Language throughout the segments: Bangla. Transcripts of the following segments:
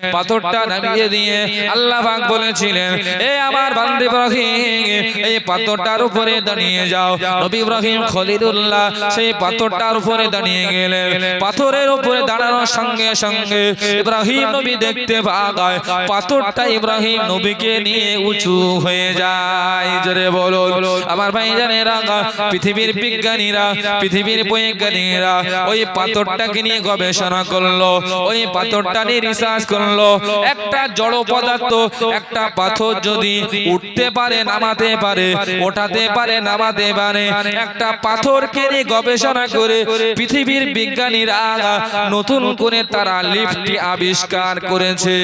পাথরটা নামিয়ে দিয়ে আল্লাহ পাক বলেছিলেন এ আমার বান্দে ইব্রাহিম এই পাথরটার উপরে দাঁড়িয়ে যাও। নবী ইব্রাহিম খলিলুল্লাহ সেই পাথরটার উপরে দাঁড়িয়ে গেলেন। পাথরের উপরে দাঁড়ানোর সঙ্গে সঙ্গে ইব্রাহিম নবী দেখতে পায় পাথরটা ইব্রাহিম নবীকে নিয়ে উঁচু হয়ে যায়। জোরে বলো আমার ভাই জানে রাঙা পৃথিবীর বিজ্ঞানীরা পৃথিবীর বৈজ্ঞানিকরা ওই পাথরটাকে নিয়ে গবেষণা করল ওই পাথরটা নিয়ে রিসার্চ করল একটা জড় পদার্থ, একটা পাথর যদি উঠতে পারে, নামাতে পারে, ওঠাতে পারে, নামাতে পারে, একটা পাথরকে নিয়ে গবেষণা করে পৃথিবীর বিজ্ঞানীরা নতুন করে তারা লিফটটি আবিষ্কার করেছে।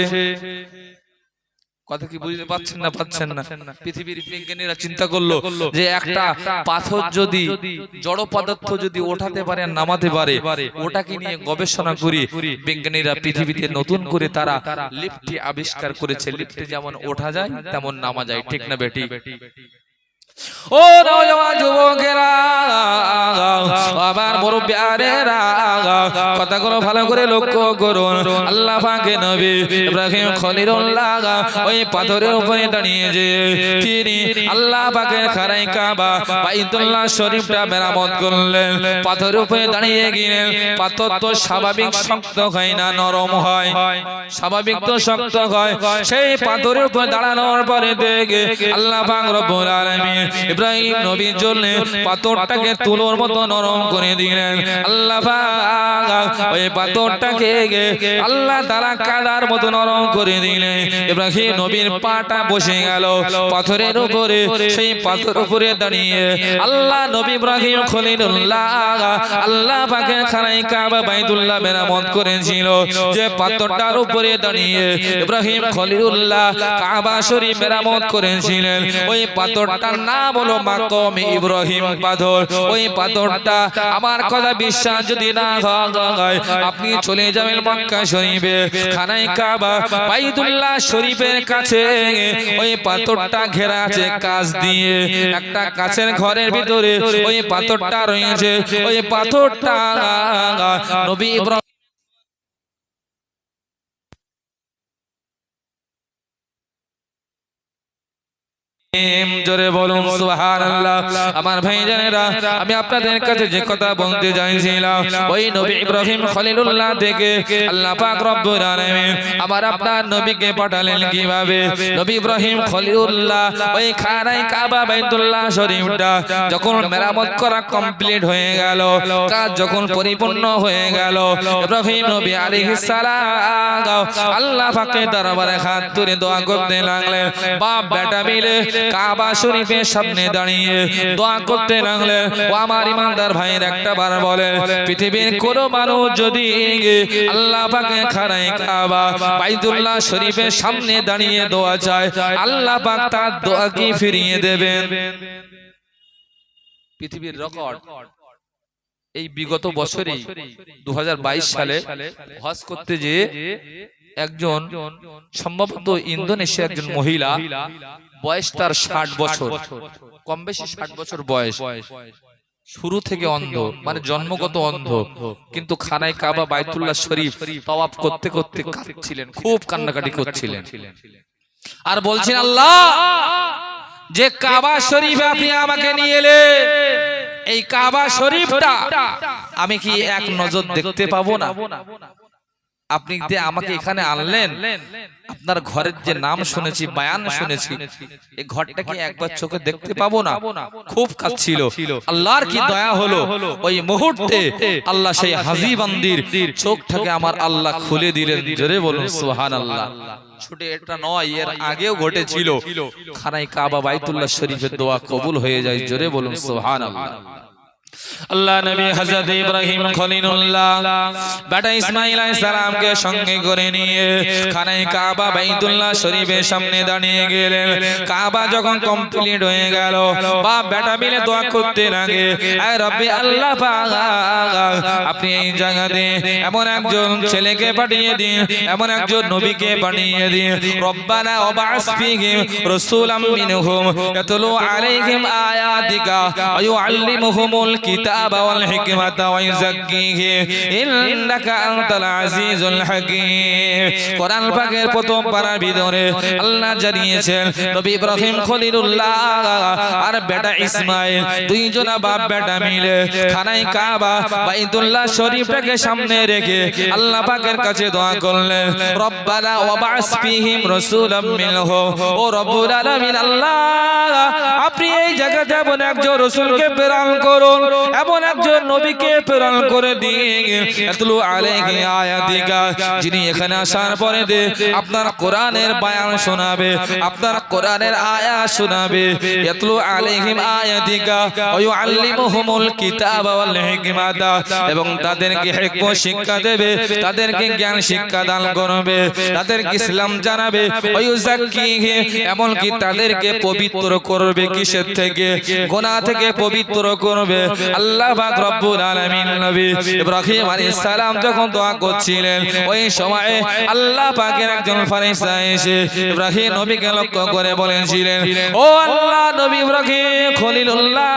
কথা কি বুঝতে পাচ্ছেন না পাচ্ছেন না? পৃথিবীর বিজ্ঞানীরা চিন্তা করল যে একটা পাথর যদি জড় পদার্থ যদি ওঠাতে পারে আর নামাতে পারে ওটাকে নিয়ে গবেষণা করি। বিজ্ঞানীরা পৃথিবীতে নতুন করে তারা লিফটটি আবিষ্কার করেছে। লিফটে যেমন ওঠা যায় তেমন নামা যায়। ঠিক না বেটি? ও নওজওয়ান যুবকেরা কথাগুলো ভালো করে লক্ষ্য করুন। আল্লাহ পাকে নবী ইব্রাহিম খলিলুল্লাহ ওই পাথরের উপরে দাঁড়িয়ে যে তিনি আল্লাহ খারাই কাবা, বাইতুল্লাহ শরীফটা মেরামত করলেন। পাথরের উপরে দাঁড়িয়ে পাথর তো স্বাভাবিক শক্ত হয় না, নরম হয়। স্বাভাবিক তো শক্ত হয়। সেই পাথরের উপরে দাঁড়ানোর পরে দেখে আল্লাহ পাক রব্বুল আলামিন ইব্রাহিম নবীর জন্য পাথরটাকে তুলোর মতো নরম করে দিলেন। আল্লাহ ওই পাথরটাকে আল্লাহ তারা কাদার মতো নরম করে দিলেন। ইব্রাহিম নবীর পাটা বসে গেল পাথরের উপরে, সেই পাথর উপরে দাঁড়িয়ে। আল্লাহ নবী ইব্রাহিম খলিলুল্লাহ আল্লাহ পাকে খানাই কাবা বাইতুল্লাহ মেরামত করেছিল। যে পাথরটার উপরে দাঁড়িয়ে ইব্রাহিম খলিলুল্লাহ কাবা শরীফ মেরামত করেছিলেন। ওই পাথরটার নাম হলো মাকম ইব্রাহিম পাথর। ওই পাথরটা আমার কথা বিশ্বাস যদি না হয় আপনি চলে যাবেন মক্কা শরীফে খানাই কাবা বাইতুল্লাহ শরীফের কাছে ওই পাথরটা ঘেরা আছে কাজ দিয়ে একটা কাছের ঘরের ভিতরে ওই পাথরটা রয়েছে ওই পাথরটা নবী ইব্রাহিম জোরে বলুন সুবহানাল্লাহ। আমার ভাইজানেরা আমি আপনাদের কাছে যে কথা বলতে চাইছিলাম ওই নবী ইব্রাহিম খলিলুল্লাহ থেকে আল্লাহ পাক রব্বুল আলামিন আমার আপনার নবীকে পাঠালেন কীভাবে? নবী ইব্রাহিম খলিলুল্লাহ ওই খানাই কাবা বাইতুল্লাহ শরীফটা যখন মেরামত করা কমপ্লিট হয়ে গেল কাজ যখন পরিপূর্ণ হয়ে গেল ইব্রাহিম নবী আলাইহিস সালাম আল্লাহ পাকের দরবারে হাত তুলে দোয়া করতে লাগলেন। বাপ বেটা মিলে কাবা শরীফের সামনে দাঁড়িয়ে দোয়া করতে লাগলেন ও আমার ইমানদার ভাইয়ের একটা বার বলে পৃথিবীর কোন মানুষ যদি আল্লাহ পাকে খানায় কাবা বাইতুল্লাহ শরীফের সামনে দাঁড়িয়ে দোয়া চায় আল্লাহ পাক তার দোয়া কি ফিরিয়ে দেবেন। পৃথিবীর রেকর্ড এই বিগত বছরেই দু হাজার বাইশ সালে হজ করতে যে একজন সম্ভবত ইন্দোনেশিয়া একজন মহিলা বয়স তার ষাট বছর। কম বেশি ষাট বছর বয়স। শুরু থেকে অন্ধ মানে জন্মগত অন্ধ। কিন্তু খানায় কাবা বাইতুল্লাহ শরীফ তওয়াফ করতে করতে কাঁদছিলেন খুব কান্নাকাটি করছিলেন। আর বলছেন আল্লাহ যে কাবা শরীফে আপনি আমাকে নিয়ে এলেন এই কাবা শরীফটা আমি কি এক নজর দেখতে পাবো না? আপনি যে আমাকে এখানে আনলেন আপনার ঘরের যে নাম শুনেছি বায়ান শুনেছি এই ঘরটা কি একবার চোখে দেখতে পাবো না। খুব কাঁদছিল আল্লাহর কি দয়া হলো? ওই মুহূর্তে আল্লাহ সেই হাজি বান্দির চোখটাকে আমার আল্লাহ খুলে দিলেন। জোরে বলুন সুহান আল্লাহ ছুটে এটা নয় এর আগেও ঘটেছিল। খানাই কাবা বাইতুল্লাহ শরীফের দোয়া কবুল হয়ে যায়। জোরে বলুন সুহান আল্লাহ আল্লাহ নবী হযরত ইব্রাহিম খলিলুল্লাহ বেটা ইসমাঈল আলাইহিস সালামকে সঙ্গে করে নিয়ে খানায় কাবা বাইতুল্লাহ শরীফের সামনে দাঁড়িয়ে গেলেন। কাবা যখন কমপ্লিট হয়ে গেল, বাপ বেটা মিলে দোয়া করতে লাগে। আয় রব্বি আল্লাহ আপনি এই জায়গাতে এমন একজন ছেলেকে পাঠিয়ে দিন, এমন একজন নবীকে পাঠিয়ে দিন। রব্বানা ওয়াবাস ফীহিম রাসূলাম মিনহুম, ইয়াতলু আলাইহিম আয়াতিকা ওয়া ইউআল্লিমুহুমুল الكتاب والحكمة ويزكيهم إنك أنت العزيز الحكيم কোরআন পাকের প্রথম পারার ভিতরে আল্লাহ জানিয়েছেন নবী ইব্রাহিম খলিলুল্লাহ আর বেটা ইসমাইল দুইজনা বাপ বেটা মিলে খানায় কাবা বাইতুল্লাহ শরীফটাকে সামনে রেখে আল্লাহ পাকের কাছে দোয়া করলেন রব্বানা ওয়াবাস ফীহিম রাসূলাম মিনহু ও রব্বুল আলামিন আল্লাহ আপনি এই জায়গাতে এমন একজন রাসূলকে প্রেরণ করুন এমন একজন নবীকে প্রেরণ করে দিন। এতলু আলাইহি আয়াতিকা। যিনি এখানে আসার পরে আপনার কোরআনের বায়ান শোনাবে। আপনার কোরআনের আয়াত শোনাবে। এতলু আলাইহিম আয়াতিকা। ওয়া ইউআল্লিমুহুমুল কিতাবা ওয়াল হিকমাতা। এবং তাদেরকে হিকমত শিক্ষা দেবে। তাদেরকে জ্ঞান শিক্ষা দান করবে। তাদেরকে ইসলাম জানাবে। এমনকি তাদেরকে পবিত্র করবে কিসের থেকে? গোনা থেকে পবিত্র করবে। আল্লাহ পাক রব্বুল আলামিন নবী ইব্রাহিম আলাইহিস সালাম যখন দোয়া করছিলেন ওই সময়ে আল্লাহ পাকের একজন ফেরেশতা এসে ইব্রাহিম নবীকে লক্ষ্য করে বলেছিলেন ও আল্লাহ নবী ইব্রাহিম খলিলুল্লাহ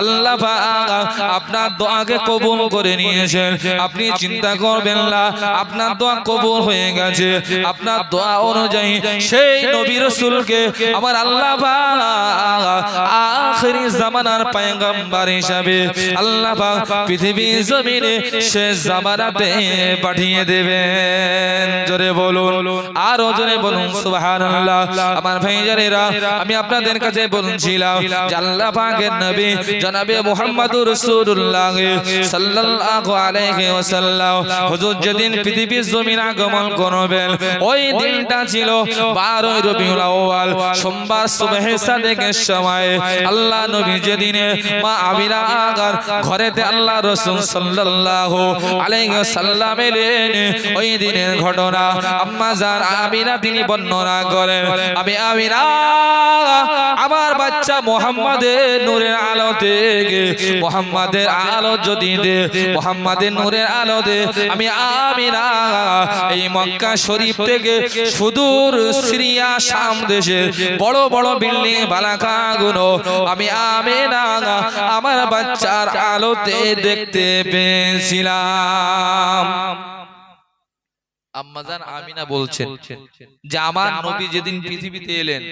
আল্লাহ পাক আপনার দোয়াকে কবুল করে নিয়েছেন আপনি চিন্তা করবেন না আপনার দোয়া কবুল হয়ে গেছে আপনার দোয়া অনুযায়ী সেই নবী রাসূলকে আমার আল্লাহ পাক আখিরি জামানার পয়গম্বর হিসাবে আল্লাহ পাক পৃথিবীর জমিনে শেষ জামানাতে পাঠিয়ে দেবেন। জোরে বলুন, আরও জোরে বলুন, সুবহানাল্লাহ। আমার ভাইজানেরা আমি আপনাদের কাছে বলছিলাম আল্লাহ নবী যেদিন করবেন, ওই দিনটা ছিল 12 রবিউল আউয়াল, সোমবার সুবহে সাদেকের সময়। আল্লাহ নবী যেদিনে মা আমিনা আগার ঘরেতে আল্লাহ রাসূল সাল্লাল্লাহু আলাইহি ওই দিনের ঘটনা আম্মা আমিনা তিনি বর্ণনা করেন। আমি আমিনা, আমার বাচ্চা মোহাম্মদের নূরের আলোতে আলো যদি দে, মোহাম্মদের নূরের আমি আমিনা, এই মক্কা শরীফ থেকে সুদূর সিরিয়া শাম দেশে বড় বড় বিল্ডিং বালাকা গুলো আমি আমিনা আমার বাচ্চার আলোতে দেখতে পেয়েছিলাম। আম্মাজান আমিনা বলছেন যে আমার নবী যেদিন পৃথিবীতে এলেন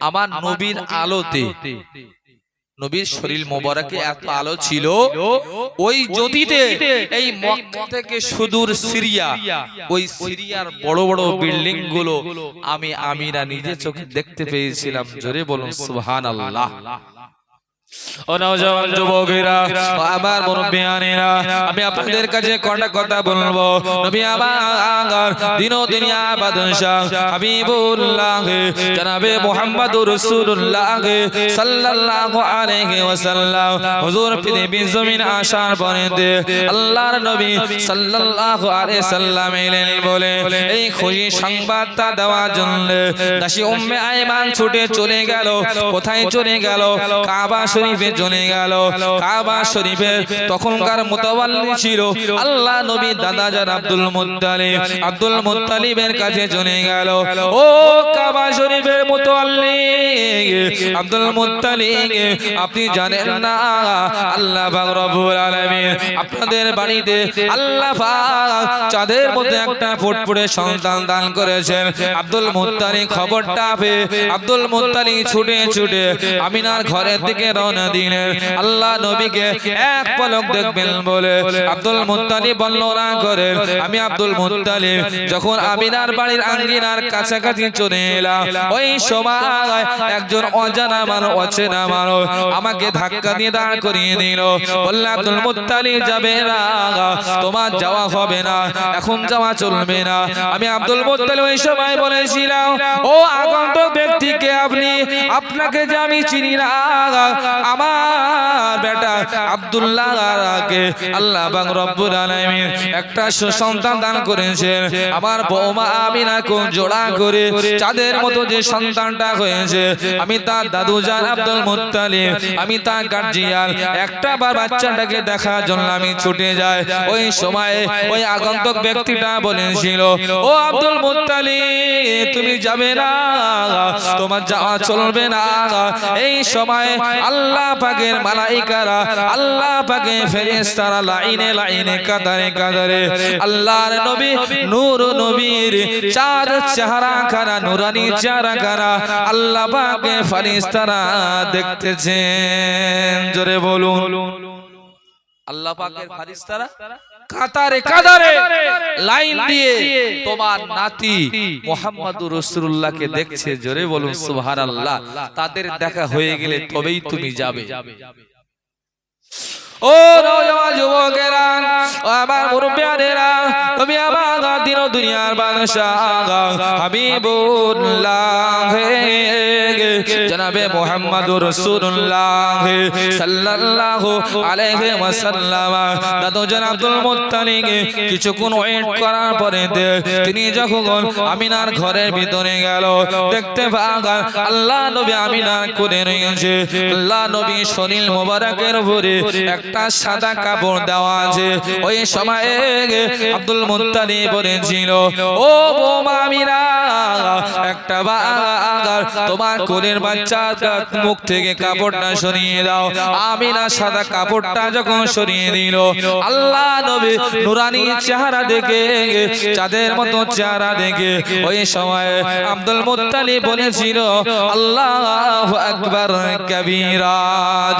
আমার নবীর আলোতে নবীর শরীর মোবারকে এত আলো ছিল ওই জ্যোতিতে এই মক্কা থেকে সুদূর সিরিয়া ওই সিরিয়ার বড় বড় বিল্ডিংগুলো আমি আমিনা নিজে চোখে দেখতে পেয়েছিলাম। জোরে বলুন সুবহানাল্লাহ। ও নওজওয়ান যুবকেরা আমার মুরব্বিয়ানেরা আমি আপনাদের কাছে কটা কথা বলব? নবী আমার দিন দুনিয়া বাদশাহ হাবিবুল্লাহ জনাবে মুহাম্মদুর রাসূলুল্লাহ সাল্লাল্লাহু আলাইহি ওয়াসাল্লাম। হুজুর পৃথিবীর জমিন আসার পরে আল্লাহর নবী সাল্লাল্লাহু আলাইহি সাল্লাম এলেন বলে এই খুশি সংবাদটা দেওয়ার জন্য দাসী উম্মে আয়মান ছুটে চলে গেল কোথায় চলে গেল? কাবা শরীফে চলে গেল কাবা শরীফে তখনকার মোতাবাল্লি ছিল। আল্লাহ নবী দাদা যান আব্দুল মুত্তালিব আব্দুল মুত্তালিবের কাছে চলে গেল। ও কাবা শরীফের মোতাবাল্লি। আব্দুল মুত্তালিব আপনি জানেন না আল্লাহ পাক রব্বুল আলামিন আপনাদের বাড়িতে আল্লাহ পাক চাঁদের মধ্যে একটা ফুটফুটে সন্তান দান করেছেন। আব্দুল মুত্তালিব খবরটা পেয়ে আব্দুল মুত্তালিব ছুটে ছুটে আমিনার ঘরের দিকে রওনা দিলেন আল্লাহ নবীকে এক পলক দেখবেন বলে আব্দুল মুত্তালিব বর্ণনা করে আমি আব্দুল মুত্তালিব যখন আমিনার বাড়ির আঙ্গিনার কাছাকাছি চলে এলাম। ওই সময় একজন অজানা মানুষ অচেনা মানুষ আমাকে ধাক্কা দিয়ে দাঁড় করিয়ে দিল। বললে আব্দুল মুত্তালিব যাবে না তোমার যাওয়া হবে না। এখন যাওয়া চলবে না। আমি আব্দুল মুত্তালিব ওই সময় বলেছিলাম ও আগন্তুক ব্যক্তিকে আপনি আপনাকে যে আমি চিনি না আমার বেটা আব্দুল্লাহকে আল্লাহ পাক রব্বুল আলামিন একটা সুসন্তান দান করেছেন। আমার বৌমা আমিনা কোন জোড়া করে চাঁদের মতো যে সন্তানটা হয়েছে। আমি তার দাদু জান আব্দুল মুত্তালিব। আমি তার গার্জিয়ান। একটা বার বাচ্চাটাকে দেখার জন্য আমি ছুটে যাই। ওই সময়ে ওই আগন্তুক ব্যক্তিটা বলেছিল ও আব্দুল মুত্তালিব তুমি যাবে না তোমার যাওয়া চলবে না। এই সময় আল্লাহ আল্লাহ পাকের মালাইকারা, আল্লাহ পাকে ফেরেশতারা লাইনে লাইনে কাদারে কাদারে। আল্লাহর নবী নূর নবীর চাঁদ চেহারা খানা নুরানি চেহারা খানা আল্লাহ পাকে ফেরেশতারা দেখতেছেন। জোরে বলুন। আল্লাহ পাকের ফেরেশতারা কাতারে কাতারে লাইন দিয়ে তোমার নাতি মোহাম্মদুর রাসূলুল্লাহকে দেখছে জোরে বলুন সুবহানাল্লাহ। তাদের দেখা হয়ে গেলে তবেই তুমি যাবে। ও নওজওয়ান যুবকেরা আমার মুরব্বিয়ানেরা, তুমি আমার দিন দুনিয়ার বাদশাহ হাবিবুল্লাহ। জনাবে মুহাম্মদুর রাসূলুল্লাহ সাল্লাল্লাহু আলাইহি ওয়াসাল্লাম। দাদু জন আব্দুল মুত্তালিব কিছুক্ষণ ওয়েট করার পরে তিনি যখন আমিনার ঘরের ভিতরে গেল, দেখতে পাগান আল্লাহ নবী আমিনার কোলে রয়েছে। আল্লাহ নবী শরীর মোবারকের উপরে একটা সাদা কাপড় দেওয়া আছে। ওই সময়ে আব্দুল মুত্তালি বলেছিল, ও বোমা আমিনা একটা বাগার তোমার কোলের বাচ্চা মুখ থেকে কাপড়টা সরিয়ে দাও। আমিনা সাদা কাপড়টা যখন সরিয়ে দিল, আল্লাহ নবী নুরানি চেহারা দেখে, চাঁদের মতো চেহারা দেখে, ওই সময় আব্দুল মুত্তালি বলেছিল, আল্লাহ আকবার, কবিরা।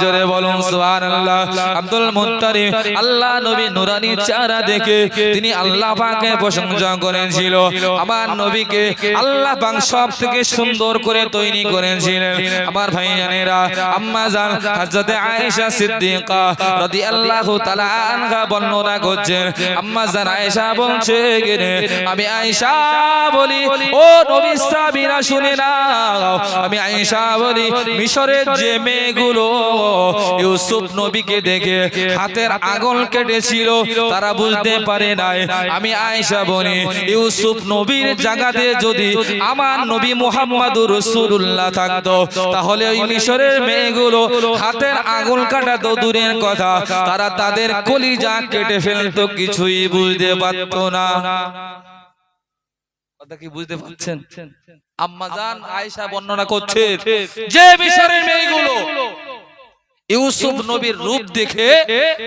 জোরে বলুন, সুবহানাল্লাহ। আব্দুল মুত্তালি আল্লাহ নবী নুরানি চেহারা দেখে তিনি আল্লাহ পাকে প্রশংসা করেছিল আমার নবীকে আল্লাহ পাক সব থেকে সুন্দর করে তৈরি করেছিলেন আমার ভাই জানেরা আম্মা জান হযরতে আয়েশা সিদ্দিকা রাদিয়াল্লাহু তাআলা আনহা বর্ণনা করছেন। আম্মা জান আয়েশা বলছে আমি আয়েশা বলি ও নবী সাহাবীরা শুনে নাও। আমি আয়েশা বলি মিশরের যে মেয়েগুলো ইউসুফ নবীকে দেখে হাতের আগুন কেটেছিল তারা বুঝতে পারে নাই। আমি আয়েশা বলি ইউসুফ নবীর জায়গাতে যদি আমার নবী মুহাম্মাদুর রাসূলুল্লাহ থাকতো তাহলে ওই মিশরের মেয়েগুলো হাতের আগুন কাটা তো দূরের কথা তারা তাদের কলিজা কেটে ফেলতো কিছুই বুঝতে পারতো না। কথা কি বুঝতে পারছেন? আম্মাজান আয়েশা বর্ণনা করছে যে মিশরের মেয়েগুলো ইউসুফ নবীর রূপ দেখে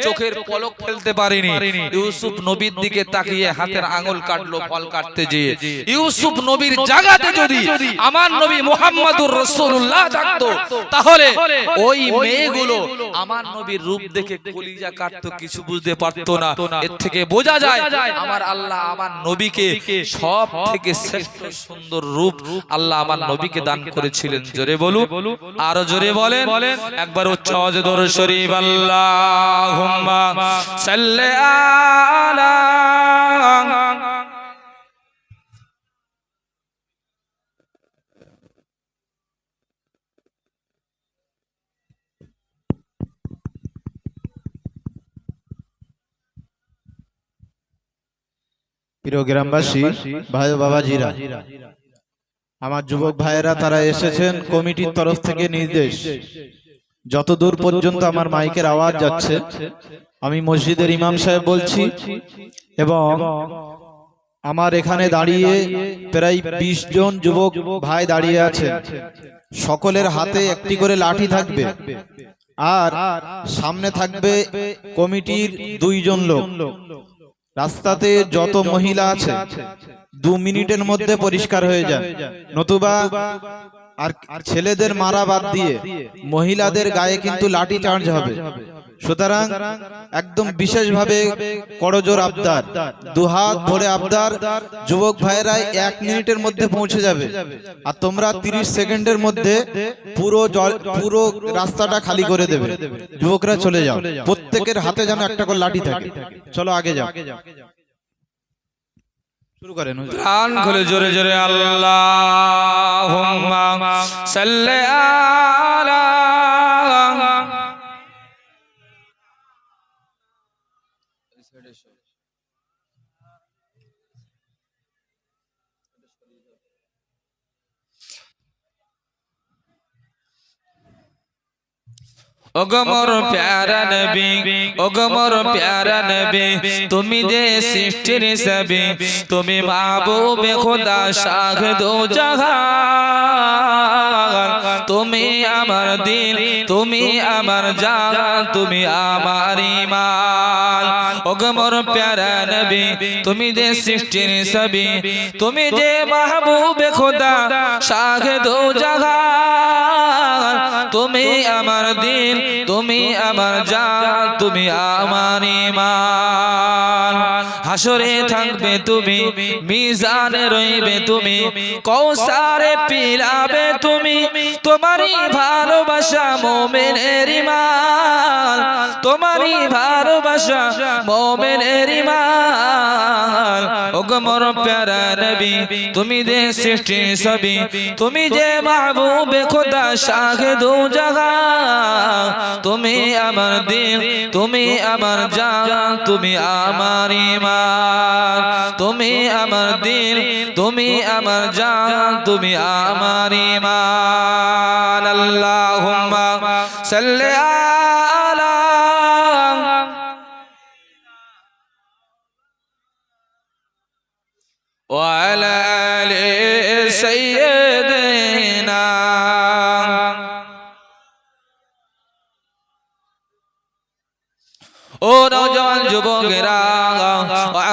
চোখের পলক ফেলতে পারেনি। ইউসুফ নবীর দিকে তাকিয়ে হাতের আঙুল কাটলো ফল কাটতে যেয়ে ইউসুফ নবীর জায়গাতে যদি আমার নবী মুহাম্মাদুর রাসূলুল্লাহ থাকতো তাহলে ওই মেয়েগুলো আমার নবীর রূপ দেখে কলিজা কাটতো কিছু বুঝতে পারতো না। এর থেকে বোঝা যায় আমার আল্লাহ আমার নবীকে সব থেকে শ্রেষ্ঠ সুন্দর রূপ আল্লাহ আমার নবীকে দান করেছিলেন। জোরে বলুন আরও জোরে বলেন একবার উচ্চ দরুদ শরীফ, আল্লাহুম্মা সাল্লি আলা গ্রামবাসী, ভাই বাবাজিরা, আমার যুবক ভাইয়েরা, তারা এসেছেন কমিটির তরফ থেকে নির্দেশ। যতদূর পর্যন্ত আমার মাইকের আওয়াজ যাচ্ছে, আমি মসজিদের ইমাম সাহেব বলছি, এবং আমার এখানে দাঁড়িয়ে প্রায় বিশ জন যুবক ভাই দাঁড়িয়ে আছে। সকলের হাতে একটি করে লাঠি থাকবে, আর সামনে থাকবে কমিটির দুইজন লোক। রাস্তাতে যত মহিলা আছে, দু মিনিটের মধ্যে পরিষ্কার হয়ে যায়। নতুবা আর ছেলেদের মারা বাদ দিয়ে মহিলাদের গায়ে কিন্তু লাঠি চার্জ হবে। সুতরাং একদম বিশেষভাবে করজোর আবদার। দুহাত ভরে আবদার, যুবক ভাইয়েরা এক মিনিটের মধ্যে পৌঁছে যাবে। আর তোমরা তিরিশ সেকেন্ডের মধ্যে পুরো জল, পুরো রাস্তাটা খালি করে দেবে। যুবকরা চলে যাও। প্রত্যেকের হাতে যেন একটা করে লাঠি থাকে। চলো আগে যাও। প্রাণ খুলে জোরে জোরে আল্লাহ সাল্লি আলা ওগমর প্যারা নবী ওগমর প্যারা নবী তুমি যে সৃষ্টির সবি তুমি মাহবুবে খোদা শাহ দো জাহান। তুমি আমার দিল তুমি আমার জান তুমি আমার ইমান ওগমর প্যারা নবী তুমি যে সৃষ্টির সবি তুমি যে মাহবুবে খোদা শাহ দো জাহান। তুমি আমার দিন তুমি আমার জান তুমি আমার ইমান। হাসরে থাকবে তুমি মিজানে রইবে তুমি কৌসারে পিলাবে তুমি তোমারই ভালোবাসা মোমেনের ইমান তোমারই ভালোবাসা মোমেনের ইমান ওগমর প্যারা নবী তুমি দে সৃষ্টি সবই তুমি যে মাহবুবে খোদা শাহে দু জাগা। তুমি আমার দিল তুমি আমার জান তুমি আমার ইমান তুমি আমার দিন তুমি আমার জান তুমি আমার ইমান আল্লাহুম্মা সাল্লি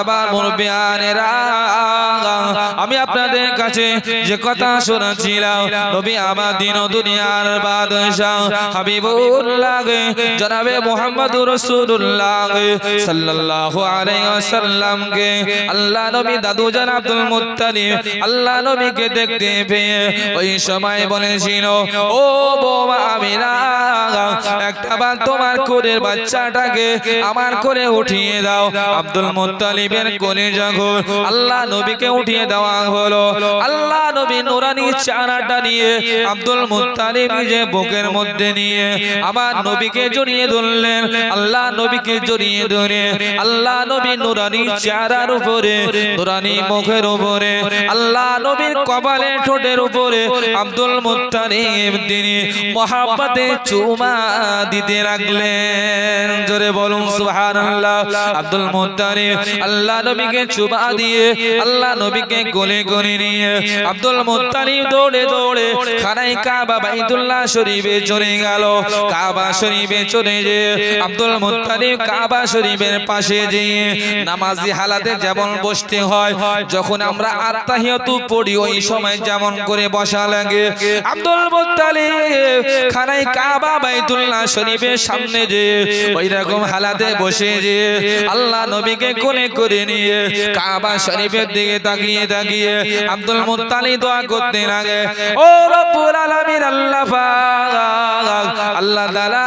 ও আবার মুরব্বিয়ানেরা আমি আপনাদের কাছে যে কথা শুনেছিলাম নবী আমার দিন ও দুনিয়ার বাদশাহ হাবিবুল্লাহ জনাবে মুহাম্মদুর রাসূলুল্লাহ সাল্লাল্লাহু আলাইহি ওয়াসাল্লামকে আল্লাহ নবী দাদু জান আব্দুল মুত্তালিব আল্লাহ নবীকে দেখতে পেয়ে ওই সময় বলেছিল ও বোমা আমিনা একটা বার তোমার কোলের বাচ্চাটাকে আমার কোলে উঠিয়ে দাও। আব্দুল মুত্তালিবের কোলে যখন আল্লাহ নবীকে উঠিয়ে দেওয়া হলো আল্লাহ নবী নুরানি চারাটা নিয়ে আব্দুল মুত্তালিব নিজে বুকের মধ্যে নিয়ে আবার নবীকে জড়িয়ে ধরলেন। আল্লাহ নবীকে জড়িয়ে ধরে আল্লাহ নবী নুরানি চারার উপরে নুরানি মুখের উপরে আল্লাহ নবীর কপালে ঠোঁটের উপরে আব্দুল মুত্তালিব তিনি মহাব্বতে চুমা দিতে লাগলেন। জোরে বলুন সুবহানাল্লাহ। আব্দুল মুত্তালিব আল্লাহ নবীকে চুমা দিয়ে আল্লাহ নবীকে কোলে করে নিয়ে আব্দুল মুত্তালিব দৌড়ে দৌড়ে খানাই কাবা বাইতুল্লাহ শরীফে চলে গেল। কাবা শরীফে চলে যে আব্দুল মুত্তালিব কাবা শরীফের পাশে যেয়ে নামাজি হালাতে যেমন বসতে হয়, যখন আমরা আত্মাহিয়তু পড়ি, ওই সময় যেমন করে বসা লাগে। আব্দুল মুত্তালিব খানাই কাবা বাইতুল্লাহ শরীফের সামনে যে ওই রকম হালাতে বসে যে আল্লাহ নবীকে কোলে করে নিয়ে কাবা শরীফের দিকে তাকিয়ে তাকিয়ে আব্দুল মুত্তালিব দোয়া করতে লাগে। ও রব্বুল আলামিন আল্লাহ পাক আল্লাহ তাআলা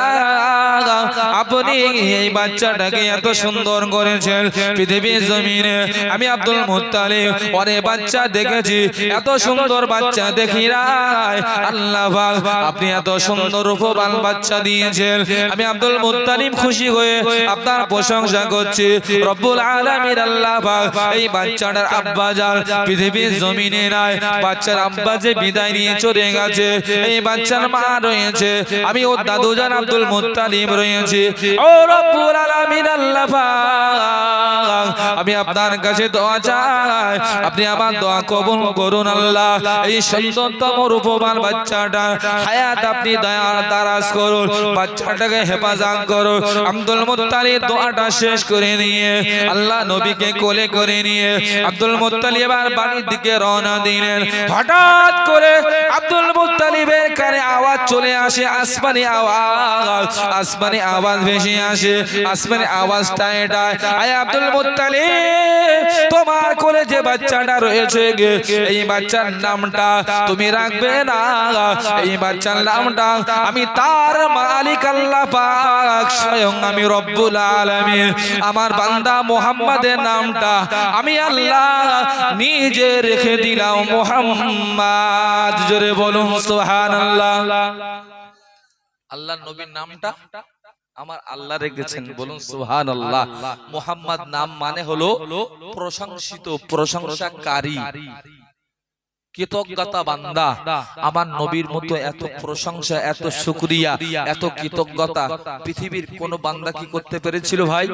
আপনি এই বাচ্চাটাকে এত সুন্দর করেছেন। পৃথিবীর জমিনে আমি আব্দুল মুত্তালিব অনেক বাচ্চা দেখেছি। এত সুন্দর বাচ্চা দেখি রায় আল্লাহ পাক আপনি এত সুন্দর উপবান বাচ্চা দিয়েছেন। আমি আব্দুল মুত্তালিব খুশি হয়ে আপনার প্রশংসা করছি। রব্বুল আলামিন আল্লাহ পাক এই বাচ্চাটার আব্বা জান পৃথিবীর জমিনে নাই বাচ্চার আব্বা যে বিদায় নিয়ে চলে গেছে এই বাচ্চার মা রয়েছে আমি আব্দুল মুত্তালিব রয়েছে। ও রব্বুল আলামিন আল্লাহ আমি আপনার কাছে দোয়া চাই। আপনি আমার দোয়া কবুল করুন আল্লাহ। এই রূপবান বাচ্চাটা হায়াত আপনি দয়া করুন। বাচ্চাটাকে হেফাজত করুন। আব্দুল মুত্তালিব দোয়াটা শেষ করে নিয়ে আল্লাহ নবীকে কোলে করে নিয়ে আব্দুল মুত্তালিব এবার বাড়ির দিকে রওনা দিলেন। হঠাৎ করে আব্দুল মুতালিবের কানে আওয়াজ চলে আসে আসমানি আওয়াজ আসমানি আওয়াজ ভেসে আসে আসমানি আওয়াজটা এটা আয় আব্দুল কোলে যে বাচ্চাটা রয়েছে এই বাচ্চার নামটা তুমি রাখবে না। এই বাচ্চার নামটা আমি তার মালিক আল্লাহ পাক, স্বয়ং আমি রব্বুল আলামিন। আমার বান্দা মোহাম্মদের নামটা আমি আল্লাহ নিজে রেখে দিলাম, মোহাম্মদ। জোরে বলুন, সুবহানাল্লাহ। আল্লাহর নবীর নামটা? আমার আল্লাহ রেখেছেন বলুন সুহান আল্লাহ মোহাম্মদ নাম মানে হলো প্রশংসিত প্রশংসাকারী। কৃতজ্ঞতা বান্দা। আমার নবীর মতো এত প্রশংসা এত শুকরিয়া এত কৃতজ্ঞতা পৃথিবীর কোন বান্দা কি করতে পেরেছিল ভাই?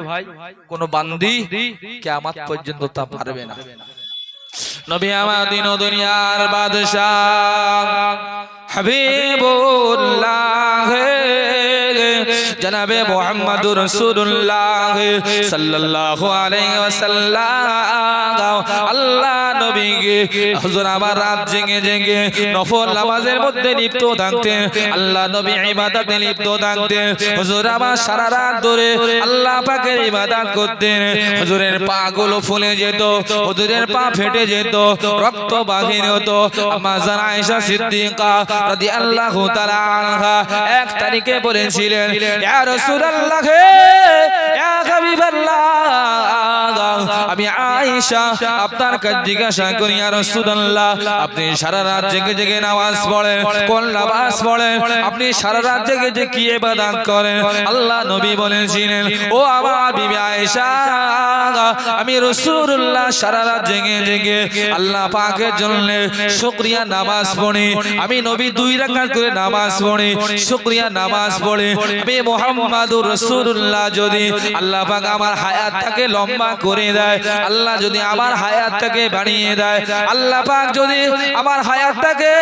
কোন বান্দি কেয়ামত পর্যন্ত তা পারবে না। নবী আমার দিন ও দুনিয়ার বাদশাহ। হাবিবুল্লাহ। জনাবে মোহাম্মদুর রাসূলুল্লাহ সাল্লাল্লাহু আলাইহি ওয়াসাল্লাম। আল্লাহ নবীকে হুজুর আমার রাত জেগে জেগে নফল নামাজের মধ্যে লিপ্ত থাকতেন আল্লাহ নবী ইবাদতে লিপ্ত থাকতেন হুজুর আমার সারা রাত ধরে আল্লাহ পাকের ইবাদত করতেন, হুজুরের পা গুলো ফুলে যেত, হুজুরের পা ফেটে যেত, রক্ত বাহির হতো। আম্মা জান আয়েশা সিদ্দিকা রাদিয়াল্লাহু তাআলা এক তারিখে বলেছিলেন ইয়া রাসূলুল্লাহ ইয়া হাবিবাল্লাহ আমি আয়েশা আপনার কাছে জিজ্ঞাসা করি ইয়া রাসূলুল্লাহ আপনি সারা রাত জেগে জেগে নামাজ পড়েন কোন নামাজ পড়েন আপনি সারা রাত জেগে জেগে কি ইবাদত করেন? আল্লাহ নবী বলেছিলেন ও আমার বিবি আয়েশা আমি রাসূলুল্লাহ সারা রাত জেগে জেগে আল্লাহ পাকের জন্য শুকরিয়া নামাজ পড়ি। আমি নবী দুই রাকাত করে নামাজ পড়ি। শুকরিয়া নামাজ পড়ি। আমি মুহাম্মাদুর রাসূলুল্লাহ যদি আল্লাহ পাক আমার হায়াতটাকে লম্বা করে দেয় আল্লাহ যদি আমার হায়াতটাকে বাড়িয়ে দেয় আল্লাহ পাক যদি আমার হায়াতটাকে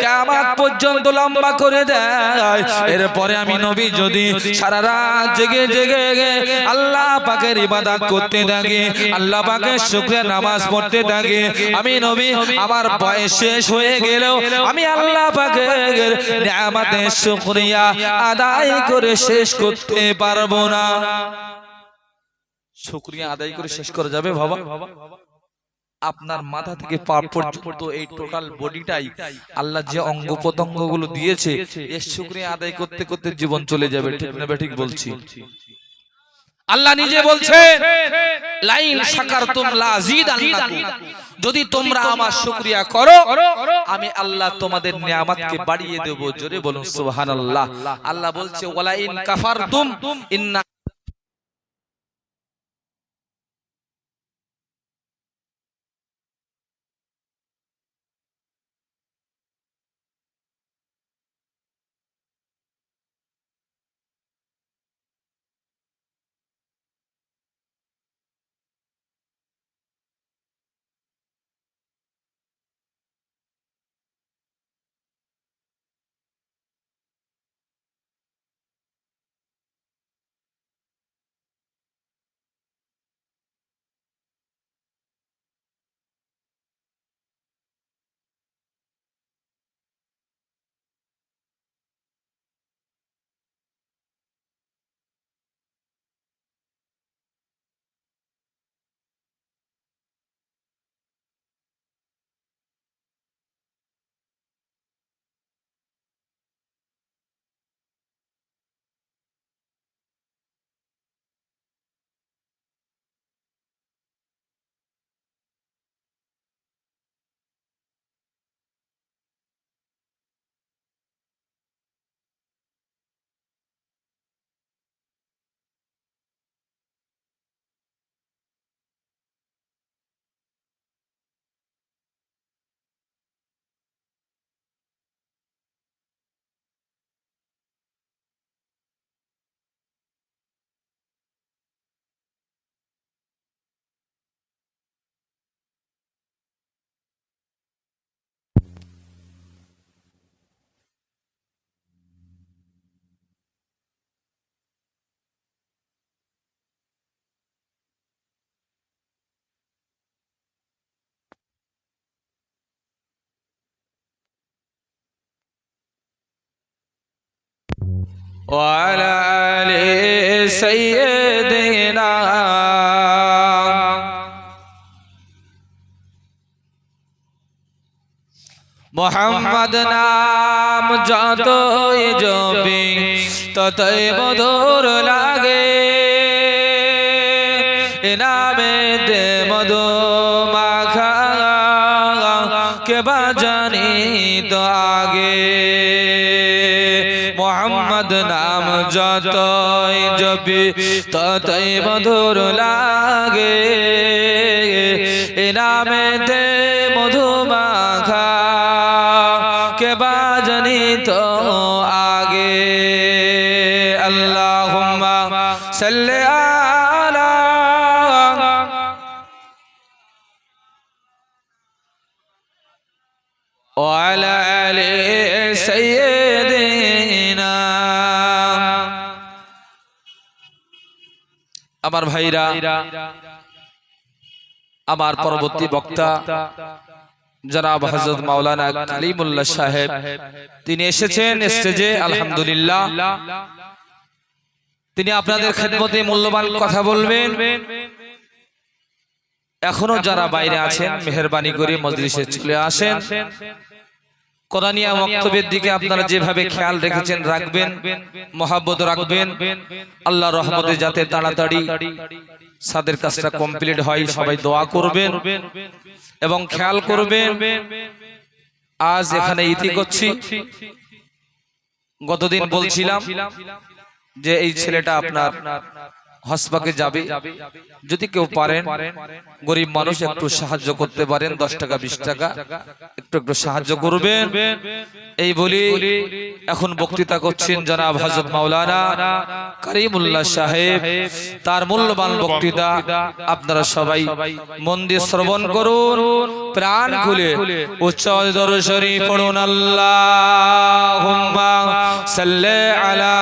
কিয়ামত পর্যন্ত লম্বা করে দেয় এরপরে আমি নবী যদি সারা রাত জেগে জেগে আল্লাহ পাকের ইবাদত করতে থাকি আল্লাহ পাকের শুকরিয়া নামাজ পড়তে থাকি আমি নবী আমার বয়স শেষ হয়ে গেলেও আমি আল্লাহ পাকের নিয়ামতের শুকরিয়া আদায় করে। শেষ করতে পারব না। শুক্রিয়া আদায় করে শেষ করা যাবে বাবা। আপনার মাথা থেকে পা পর্যন্ত এই টোটাল বডিটাই আল্লাহ যে অঙ্গ প্রত্যঙ্গগুলো দিয়েছে এর শুক্রিয়া আদায় করতে করতে জীবন চলে যাবে। ঠিক না ঠিক বলছি? আল্লাহ নিজে বলছে লাইন শাকারতুম লাযিদান্নাকুম যদি তোমরা আমার শুক্রিয়া করো আমি আল্লাহ তোমাদের নিয়ামতকে বাড়িয়ে দেব জোরে বলুন সুবহানাল্লাহ। আল্লাহ বলছে ওয়ালাইন কাফারতুম ইন্না وعلى آل سيدنا মোহাম্মদ নাম যতই জপি ততই মধুর লাগে এ নামে দে মধু মাখা কে বা জানি তো আগে যতই জপি ততই মধুর লাগে। এ নামেতে মধু মাখা কে বাজনি তো আগে। আল্লাহ সাল্লে আলা وعلى آل سيدنا আমার ভাইরা, আমার পরবর্তী বক্তা, জনাব হজরত মাওলানা কালিমুল্লাহ সাহেব, তিনি এসেছেন স্টেজে, আলহামদুলিল্লাহ। তিনি আপনাদের খেদমতে মূল্যবান কথা বলবেন। এখনও যারা বাইরে আছেন, মেহরবানি করে মজলিসে চলে আসেন। কোরআনিয়া বক্তব্যের দিকে আপনারা যেভাবে খেয়াল রেখেছেন রাখবেন মহাব্বত রাখবেন আল্লাহ রহমতে যাতে তাড়াতাড়ি সাদের কাজটা কমপ্লিট হয় সবাই দোয়া করবেন এবং খেয়াল করবেন আজ এখানে ইতি করছি। গতদিন বলছিলাম যে এই ছেলেটা আপনার হসপাকে যাবে। যদি কেউ পারেন গরিব মানুষ একটু সাহায্য করতে পারেন দশ টাকা বিশ টাকা একটু একটু সাহায্য করবেন। এই বলি এখন বক্তৃতা করছেন জনাব হজরত মাওলানা করিমুল্লাহ সাহেব। তার মূল্যবান বক্তৃতা আপনারা সবাই মন দিয়ে শ্রবণ করুন। প্রাণ খুলে উচ্চ দরশরী পড়ুন আল্লাহ সাল্লে আলা